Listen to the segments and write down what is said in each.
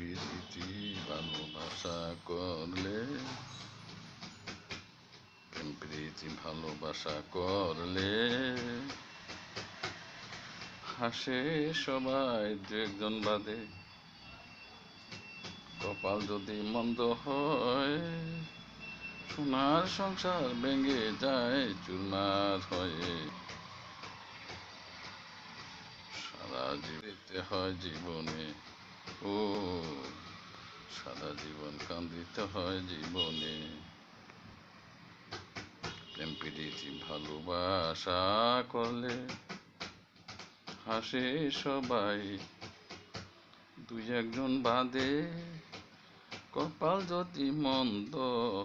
প্রীতি ভালোবাসা করলে, প্রেম, প্রীতি ভালোবাসা করলে। হাসে সবাই, দু একজন বাদে। কপাল যদি মন্দ হয়, সোনার সংসার ভেঙে যায়, চুরমার হয়ে। সারা জীবিতে হয় জীবনে। ও, সারা জীবন কান্দিতে হয় জীবনে। প্রেম প্রীতি ভালোবাসা করলে হাসে সবাই। দুই একজন বাদে, কপাল যদি মন্দ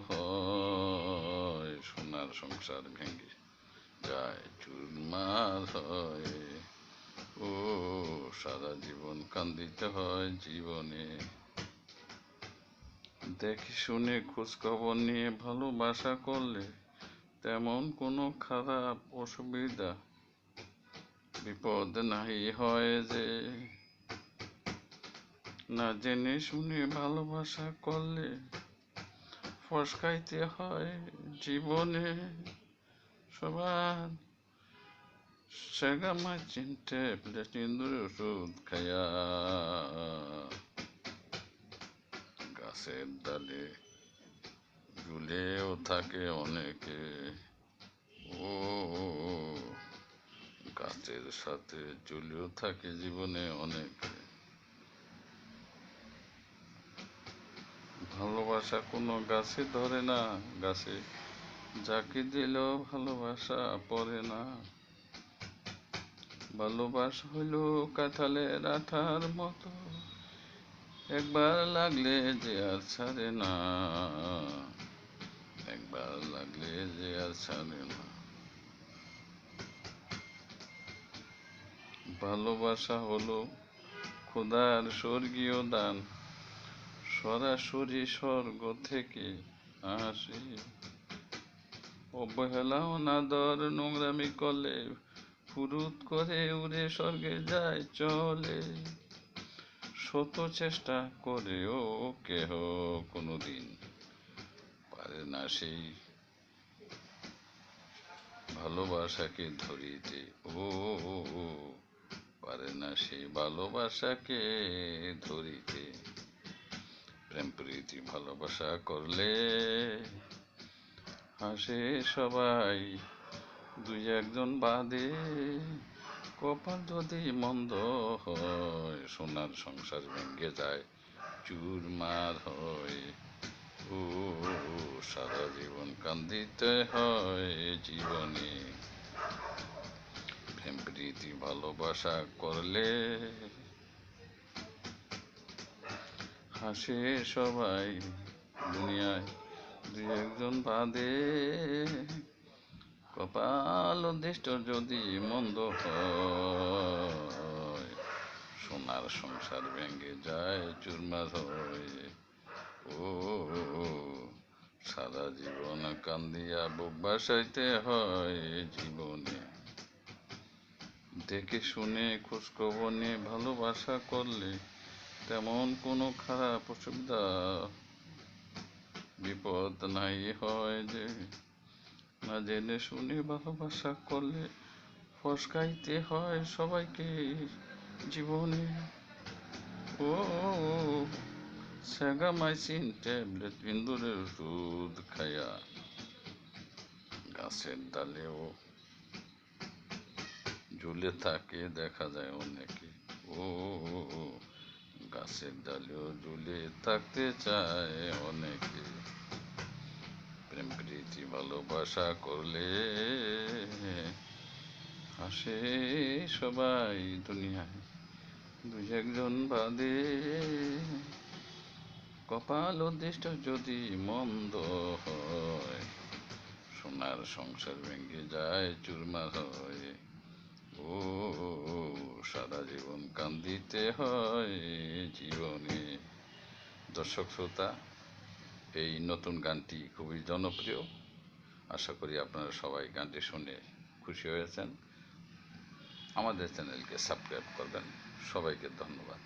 হয়, সোনার সংসার ভেঙে যায় চুরমার হয়। সারা জীবন কান্দিতে হয় জীবনে। দেখে শুনে খোঁজ খবর নিয়ে ভালোবাসা করলে তেমন কোনো খারাপ অসুবিধা বিপদ নাই হয় যে। না জেনে শুনে ভালোবাসা করলে ফসকাইতে হয় জীবনে। সবার সেগামা চিনতে প্লেট ইন্দুরে ওষুধ খায়া গাছের ডালে ঝুলেও থাকে অনেকে ও গাছের সাথে ঝুলেও থাকে জীবনে অনেকে ভালোবাসা কোনো গাছে ধরে না, গাছে যাকে দিলেও ভালোবাসা পড়ে না। ভালোবাসা হইল কাঁঠালের আঠার মতো। একবার লাগলে যে আর ছাড়ে না। একবার লাগলে যে আর ছাড়ে না। ভালোবাসা হলো খোদার স্বর্গীয় দান। সরাসরি স্বর্গ থেকে আসে। অবহেলা অনাদর নোংরামি করলে ফুরুত করে উড়ে স্বর্গে যায়, চলে। শত চেষ্টা করেও কেহ কোনোদিন পারে না সেই ভালোবাসাকে ধরিতে। ও, পারে না সেই ভালোবাসাকে ধরিতে। প্রেম, প্রীতি, ভালোবাসা করলে হাসে সবাই। দুই একজন বাদে। কপাল যদি মন্দ হয়, সোনার সংসার ভেঙে যায়, চুরমার হয়। ও, সারা জীবন কান্দিতে হয় জীবনে। প্রেম প্রীতি ভালোবাসা করলে হাসে সবাই দুনিয়ায়। দুই একজন বাদে। কপাল দৃষ্ট যদি মন্দ হয়, সোনার সংসার ভেঙে যায়, চুরমার হয়। ও, সারা জীবন কান্দিয়া বুক বাসাইতে হয় জীবনে। দেখে শুনে খোঁজখবর নিয়ে ভালোবাসা করলে তেমন কোনো খারাপ অসুবিধা, বিপদ নাই হয় যে। না জেনে শুনে ভালোবাসা করলে ফসকাইতে হয় সবাইকে জীবনে। ও স্যাগামাইসিন ট্যাবলেট ইন্দুরের ওষুধ খায়া গাছের ডালেও ঝুলে থাকে, দেখা যায় অনেকে। ও, গাছের ডালেও ঝুলে থাকতে চায় অনেকে। প্রেম প্রীতি ভালোবাসা করলে হাসে সবাই দুনিয়ায়। দুই একজন বাদে কপাল উদ্দিষ্ট যদি মন্দ হয়, সোনার সংসার ভেঙে যায় চুরমা হয়। ও, সারা জীবন কান্দিতে হয় জীবনে। দর্শক, শ্রোতা এই নতুন গানটি খুবই জনপ্রিয়। আশা করি আপনারা সবাই গানটি শুনে খুশি হয়েছেন। আমাদের চ্যানেলকে সাবস্ক্রাইব করবেন। সবাইকে ধন্যবাদ।